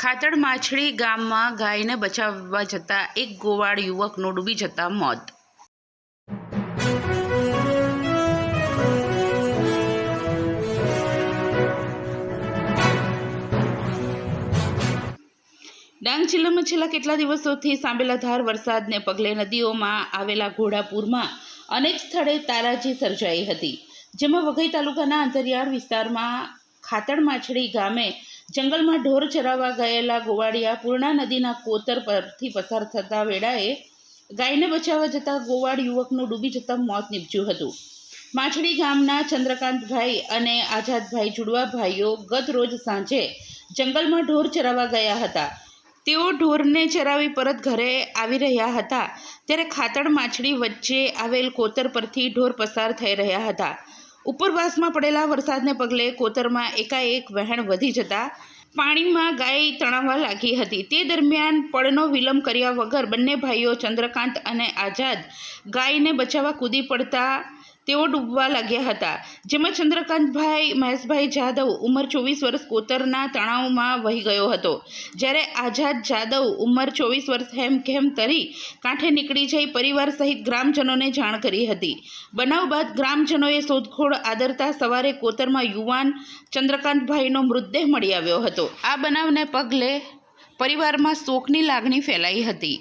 ખાતડ માછડી ગામમાં ગાયને બચાવવા જતા એક ગોવાળ યુવકનું ડૂબી જતા મોત. ડાંગ જિલ્લામાં છેલ્લા કેટલા દિવસોથી સાંબેલાધાર વરસાદને પગલે નદીઓમાં આવેલા ઘોડાપુરમાં અનેક સ્થળે તારાજી સર્જાઈ હતી, જેમાં વઘઈ તાલુકાના અંતરિયાળ વિસ્તારમાં ખાતડ માછડી ગામે જંગલમાં ઢોર ચરાવવા ગયેલા ગોવાળિયા પૂર્ણા નદીના કોતર પરથી પસાર થતા વેળાએ ગાયને બચાવવા જતા ગોવાળ યુવકનું ડૂબી જતા મોત નીપજ્યું હતું. માછડી ગામના ચંદ્રકાંતભાઈ અને આઝાદભાઈ જુડવાભાઈઓ ગત રોજ સાંજે જંગલમાં ઢોર ચરાવવા ગયા હતા. તેઓ ઢોરને ચરાવી પરત ઘરે આવી રહ્યા હતા. ત્યારે ખાતડ માછડી વચ્ચે આવેલ કોતર પરથી ઢોર પસાર થઈ રહ્યા હતા. ઉપરવાસમાં પડેલા વરસાદને પગલે કોતરમાં એકાએક વહેણ વધી જતા પાણીમાં ગાય તણાવવા લાગી હતી. તે દરમિયાન પળનો વિલંબ કર્યા વગર બંને ભાઈઓ ચંદ્રકાંત અને આઝાદ ગાયને બચાવવા કૂદી પડતા તેઓ ડૂબવા લાગ્યા હતા. જેમાં ચંદ્રકાંતભાઈ, મહેશભાઈ જાદવ ઉંમર ચોવીસ વર્ષ કોતરના તણાવમાં વહી ગયો હતો. જ્યારે આઝાદ જાદવ ઉંમર ચોવીસ વર્ષ હેમ ખેમ તરી કાંઠે નીકળી જઈ પરિવાર સહિત ગ્રામજનોને જાણ કરી હતી. બનાવ બાદ ગ્રામજનોએ શોધખોળ આદરતા સવારે કોતરમાં યુવાન ચંદ્રકાંતભાઈનો મૃતદેહ મળી આવ્યો હતો. આ બનાવને પગલે પરિવારમાં શોકની લાગણી ફેલાઈ હતી.